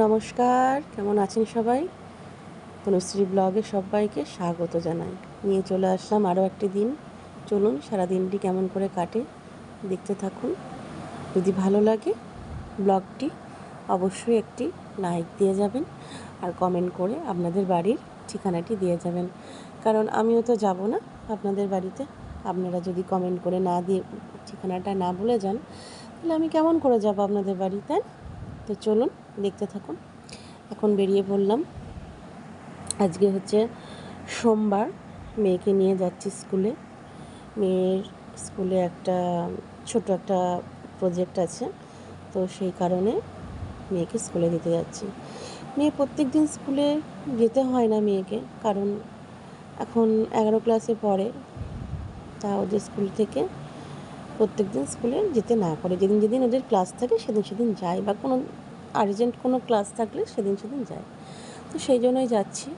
নমস্কার, কেমন আছেন সবাই? তনুশ্রী ব্লগে সবাইকে স্বাগত জানাই। নিয়ে চলে আসলাম আরও একটি দিন। চলুন সারা দিনটি কেমন করে কাটে দেখতে থাকুন। যদি ভালো লাগে ব্লগটি, অবশ্যই একটি লাইক দিয়ে যাবেন আর কমেন্ট করে আপনাদের বাড়ির ঠিকানাটি দিয়ে যাবেন। কারণ আমিও তো যাব না আপনাদের বাড়িতে। আপনারা যদি কমেন্ট করে না দিয়ে ঠিকানাটা না বলে যান, তাহলে আমি কেমন করে যাব আপনাদের বাড়িতে তো চলুন দেখতে থাকুন। এখন বেরিয়ে পড়লাম। আজকে হচ্ছে সোমবার, মেয়েকে নিয়ে যাচ্ছি স্কুলে। মেয়ের স্কুলে একটা ছোট একটা প্রজেক্ট আছে, তো সেই কারণে মেয়েকে স্কুলে দিতে যাচ্ছি। মেয়ে প্রত্যেক দিন স্কুলে যেতে হয় না মেয়েকে, কারণ এখন এগারো ক্লাসে পড়ে। তা ওদের স্কুল থেকে প্রত্যেক দিন স্কুলে যেতে না করে যেদিন যেদিন ওদের ক্লাস থাকে, সেদিন সেদিন যায় বা কোনো আর্জেন্ট কোনো ক্লাস থাকলে সেদিন সেদিন যায়। তো সেই জন্যই যাচ্ছি।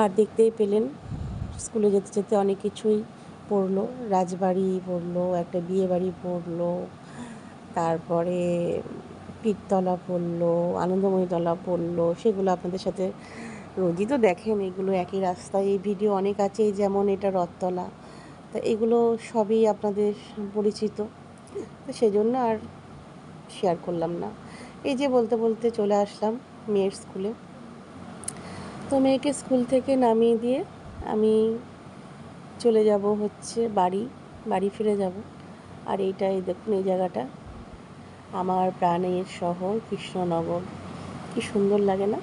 আর দেখতেই পেলেন, স্কুলে যেতে যেতে অনেক কিছুই পড়ল। রাজবাড়ি পড়ল, একটা বিয়ে বাড়ি পড়ল, তারপরে পীরতলা পড়ল আনন্দময়ীতলা পড়ল, সেগুলো আপনাদের সাথে রোজই তো দেখেন, এগুলো একই রাস্তায়। এই ভিডিও অনেক আছে যেমন এটা রথতলা। তা এগুলো সবই আপনাদের পরিচিত। তো সেই জন্য আর শেয়ার করলাম না। এই যে বলতে বলতে চলে আসলাম মেয়ের স্কুলে তো মেয়েকে স্কুল থেকে নামিয়ে দিয়ে আমি চলে যাব হচ্ছে বাড়ি বাড়ি ফিরে যাব। আর এইটাই দেখুন এই জায়গাটা। আমার প্রাণের শহর কৃষ্ণনগর। কি সুন্দর লাগে না?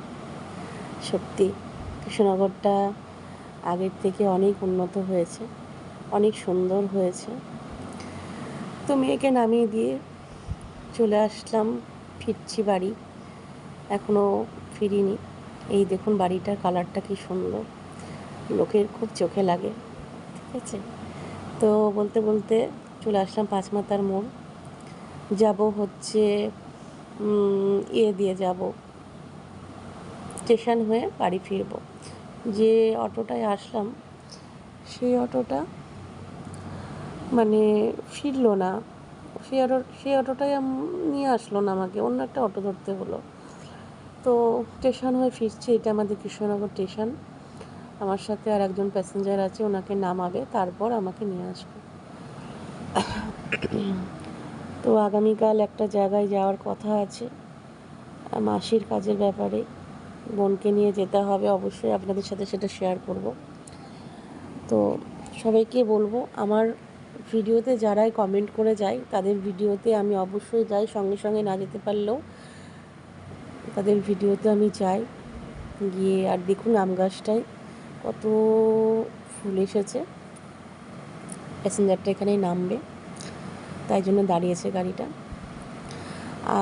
সত্যি, কৃষ্ণনগরটা আগের থেকে অনেক উন্নত হয়েছে, অনেক সুন্দর হয়েছে। তো মেয়েকে নামিয়ে দিয়ে চলে আসলাম, ফিরছি বাড়ি। এখনও ফিরিনি। এই দেখুন বাড়িটার কালারটা কি সুন্দর। লোকের খুব চোখে লাগে। ঠিক আছে? তো বলতে বলতে চলে আসলাম পাঁচমাতার মোড়। যাব হচ্ছে ইয়ে দিয়ে যাব। স্টেশন হয়ে বাড়ি ফিরব। যে অটোটায় আসলাম, সেই অটোটা মানে ফিরলো না। সেই অটো সেই অটোটাই নিয়ে আসলো না আমাকে। অন্য একটা অটো ধরতে হলো। তো স্টেশন হয়ে ফিরছি, এটা আমাদের কৃষ্ণনগর স্টেশন আমার সাথে আর একজন প্যাসেঞ্জার আছে, ওনাকে নামাবে, তারপর আমাকে নিয়ে আসবে। তো আগামীকাল একটা জায়গায় যাওয়ার কথা আছে, মাসির কাজের ব্যাপারে। বোনকে নিয়ে যেতে হবে, অবশ্যই আপনাদের সাথে সেটা শেয়ার করব। তো সবাইকে বলব, আমার ভিডিওতে যারাই কমেন্ট করে যায়, তাদের ভিডিওতে আমি অবশ্যই যাই। সঙ্গে সঙ্গে না যেতে পারলেও তাদের ভিডিওতে আমি যাই। গিয়ে আর দেখুন আম গাছটায় কত ফুল এসেছে। প্যাসেঞ্জারটা এখানেই নামবে। তাই জন্য দাঁড়িয়েছে গাড়িটা।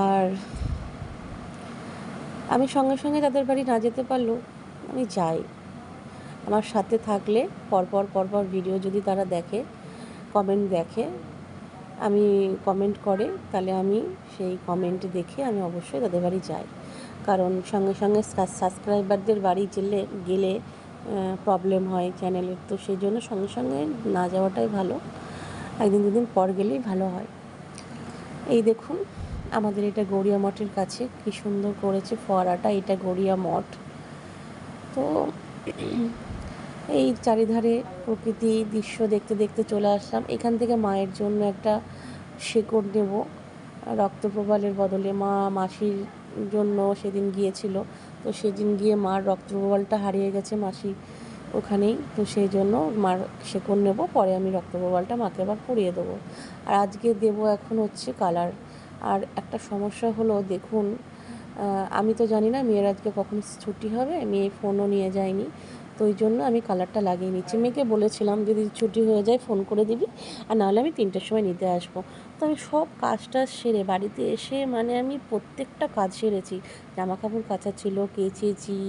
আর আমি সঙ্গে সঙ্গে তাদের বাড়ি না যেতে পারলেও আমি যাই। আমার সাথে থাকলে পরপর পরপর ভিডিও যদি তারা দেখে কমেন্ট দেখে, আমি কমেন্ট করে, তাহলে আমি সেই কমেন্ট দেখে আমি অবশ্যই তাদের বাড়ি যাই। কারণ সঙ্গে সঙ্গে সাবস্ক্রাইবারদের বাড়ি গেলে গেলে প্রবলেম হয় চ্যানেলের তো সেই জন্য সঙ্গে সঙ্গে না যাওয়াটাই ভালো। একদিন দুদিন পর গেলেই ভালো হয়। এই দেখুন, আমাদের এটা গড়িয়া মঠের কাছে কি সুন্দর করেছে ফোয়ারাটা, এটা গড়িয়া মঠ। তো এই চারিধারে প্রকৃতি দৃশ্য দেখতে দেখতে চলে আসলাম। এখান থেকে মায়ের জন্য একটা শেকড় নেব। রক্তপ্রবালের বদলে মা মাসির জন্য সেদিন গিয়েছিল। তো সেদিন গিয়ে মার রক্ত রক্তপ্রবালটা হারিয়ে গেছে মাসি ওখানেই। তো সেই জন্য মার শেকড় নেব। পরে আমি রক্ত রক্তপ্রবালটা মাকে আবার পরিয়ে দেবো। আর আজকে দেব এখন হচ্ছে কালার। আর একটা সমস্যা হলো, দেখুন আমি তো জানি না মেয়ের আজকে কখন ছুটি হবে। মেয়ে ফোনও নিয়ে যায়নি। তো ওই জন্য আমি কালারটা লাগিয়ে নিচ্ছি। মেয়েকে বলেছিলাম, যদি ছুটি হয়ে যায় ফোন করে দিবি আর নাহলে আমি তিনটের সময় নিতে আসব। তো আমি সব কাজটা সেরে বাড়িতে এসে মানে আমি প্রত্যেকটা কাজ সেরেছি। জামা কাপড় কাচা ছিল, কেচেছি,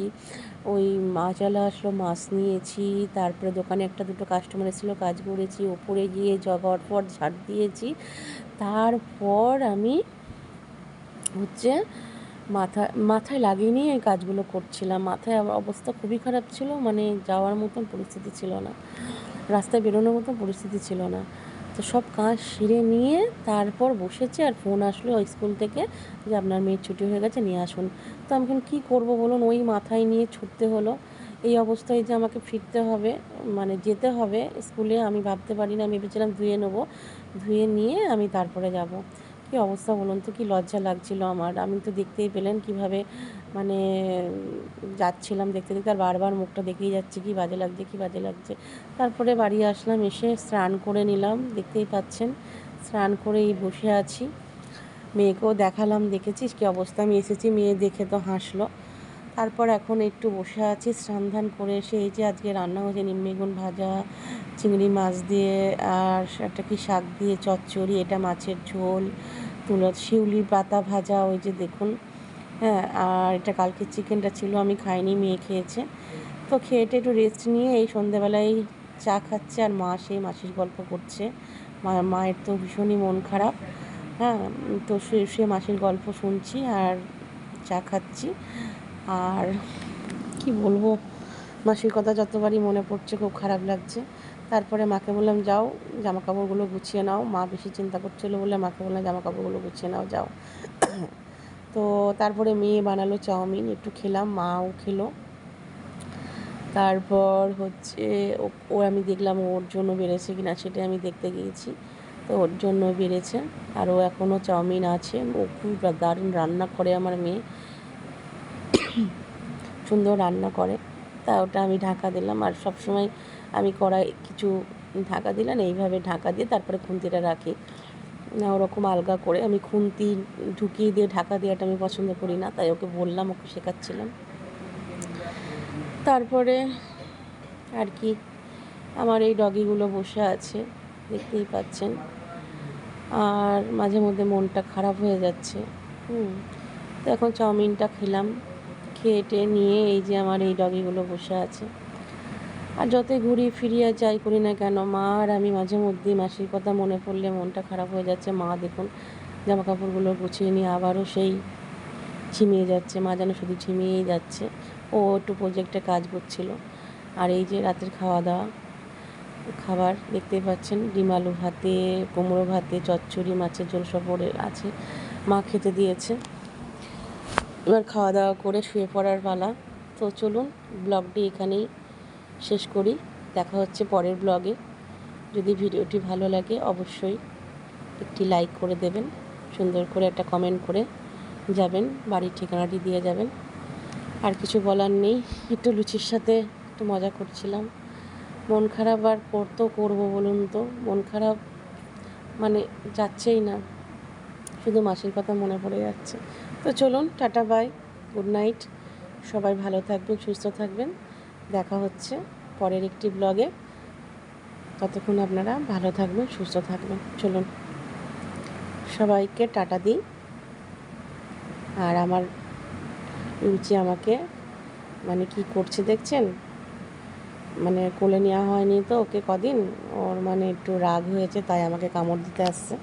ওই মাছওয়ালা আসলো, মাছ নিয়েছি, তারপরে দোকানে একটা দুটো কাস্টমার এসেছিল, কাজ করেছি, ওপরে গিয়ে জগার পর ঝাড় দিয়েছি। তারপর আমি হচ্ছে মাথা, মাথায় লাগিয়ে নিয়ে এই কাজগুলো করছিলাম। মাথায় আমার অবস্থা খুবই খারাপ ছিল মানে যাওয়ার মতন পরিস্থিতি ছিল না। রাস্তায় বেরোনোর মতো পরিস্থিতি ছিল না। তো সব কাজ সেরে নিয়ে তারপর বসেছে আর ফোন আসলো স্কুল থেকে যে আপনার মেয়ের ছুটি হয়ে গেছে, নিয়ে আসুন। তো আমি এখন কী করব বলুন? ওই মাথায় নিয়ে ছুটতে হলো। এই অবস্থায় যে আমাকে ফিরতে হবে মানে যেতে হবে স্কুলে আমি ভাবতে পারি না আমি ভেবেছিলাম ধুয়ে নেব। ধুয়ে নিয়ে আমি তারপরে যাব। কী অবস্থা বলুন তো? কী লজ্জা লাগছিল আমার? আমি তো দেখতেই পেলেন কীভাবে মানে যাচ্ছিলাম দেখতে দেখতে আর বারবার মুখটা দেখেই যাচ্ছে কি বাজে লাগছে, কি বাজে লাগছে। তারপরে বাড়ি আসলাম, এসে স্নান করে নিলাম, দেখতেই পাচ্ছেন। স্নান করেই বসে আছি। মেয়েকেও দেখালাম, দেখেছিস কী অবস্থা? আমি এসেছি, মেয়ে দেখে তো হাসলো। তারপর এখন একটু বসে আছি, স্নান ধান করে এসে এই যে আজকে রান্না হয়েছে, নিম বেগুন ভাজা, চিংড়ি মাছ দিয়ে, আর একটা কি শাক দিয়ে, চচ্চড়ি, এটা মাছের ঝোল তুলো শিউলি, পাতা ভাজা, ওই যে দেখুন। হ্যাঁ আর এটা কালকে চিকেনটা ছিল, আমি খাইনি, মেয়ে খেয়েছে। তো খেয়েটে একটু রেস্ট নিয়ে এই সন্ধেবেলায় চা খাচ্ছে আর মা সেই মাসির গল্প করছে। মায়ের তো ভীষণই মন খারাপ। হ্যাঁ তো সে সে মাসির গল্প শুনছি আর চা খাচ্ছি। আর কি বলব? মাসির কথা যতবারই মনে পড়ছে, খুব খারাপ লাগছে। তারপরে মাকে বললাম, যাও জামা কাপড়গুলো গুছিয়ে নাও। মা বেশি চিন্তা করছিল বলে মাকে বললাম জামা কাপড়গুলো গুছিয়ে নাও, যাও। তো তারপরে মেয়ে বানালো চাউমিন, একটু খেলাম, মাও খেলো। তারপর হচ্ছে ও আমি দেখলাম ওর জন্য বেড়েছে কিনা সেটা আমি দেখতে গিয়েছি। তো ওর জন্য বেড়েছে, আর ও এখনও চাউমিন আছে। ও খুব দারুণ রান্না করে আমার মেয়ে। সুন্দর রান্না করে। তা ওটা আমি ঢাকা দিলাম, আর সব সময় আমি কড়াই কিছু ঢাকা দিলাম, এইভাবে ঢাকা দিয়ে তারপরে খুন্তিটা রাখি। ওরকম আলগা করে আমি খুন্তি ঢুকিয়ে দিয়ে ঢাকা দেওয়াটা আমি পছন্দ করি না, তাই ওকে বললাম, ওকে শেখাচ্ছিলাম। তারপরে আর কি, আমার এই ডগিগুলো বসে আছে, দেখতেই পাচ্ছেন। আর মাঝে মধ্যে মনটা খারাপ হয়ে যাচ্ছে, হুম। তো এখন চাউমিনটা খেলাম খেয়ে নিয়ে এই যে আমার এই ডগিগুলো বসে আছে। আর যতই ঘুরি ফিরিয়ে যাই করি না কেন, মা আর আমি মাঝে মধ্যেই মাসির কথা মনে পড়লে মনটা খারাপ হয়ে যাচ্ছে। মা দেখুন জামা কাপড়গুলো গুছিয়ে নিয়ে আবারও সেই ঝিমিয়ে যাচ্ছে, মা যেন শুধু ঝিমিয়েই যাচ্ছে। ও একটু প্রজেক্টে কাজ করছিল। আর এই যে রাতের খাওয়া দাওয়া খাবার দেখতেই পাচ্ছেন, ডিম আলু ভাতে, কুমড়ো ভাতে, চচ্চড়ি, মাছের ঝোল সব আছে। মা খেতে দিয়েছে। এবার খাওয়া দাওয়া করে শুয়ে পড়ার পালা। তো চলুন, ব্লগটি এখানেই শেষ করি। দেখা হচ্ছে পরের ব্লগে যদি ভিডিওটি ভালো লাগে, অবশ্যই একটি লাইক করে দেবেন। সুন্দর করে একটা কমেন্ট করে যাবেন, বাড়ির ঠিকানাটি দিয়ে যাবেন। আর কিছু বলার নেই, একটু লুচির সাথে একটু মজা করছিলাম। মন খারাপ আর করতেও করব বলুন তো? মন খারাপ মানে যাচ্ছেই না। শুধু মাসির কথা মনে পড়ে যাচ্ছে। তো চলুন, টাটা বাই গুড নাইট সবাই ভালো থাকবেন, সুস্থ থাকবেন। দেখা হচ্ছে পরের একটি ব্লগে। ততক্ষণ আপনারা ভালো থাকবেন, সুস্থ থাকবেন। চলুন, সবাইকে টাটা দিই। আর আমার রুচি আমাকে মানে কি করছে দেখছেন? মানে কোলে নেওয়া হয়নি তো ওকে কদিন, ওর মানে একটু রাগ হয়েছে, তাই আমাকে কামড় দিতে আসছে।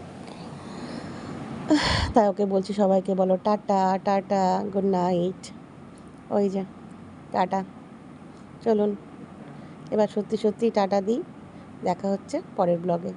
তাই ওকে বলছি সবাইকে বলো, টাটা টাটা গুড নাইট ওই যে, টাটা। চলুন। এবার সত্যি সত্যি টাটা দিই। দেখা হচ্ছে পরের ব্লগে।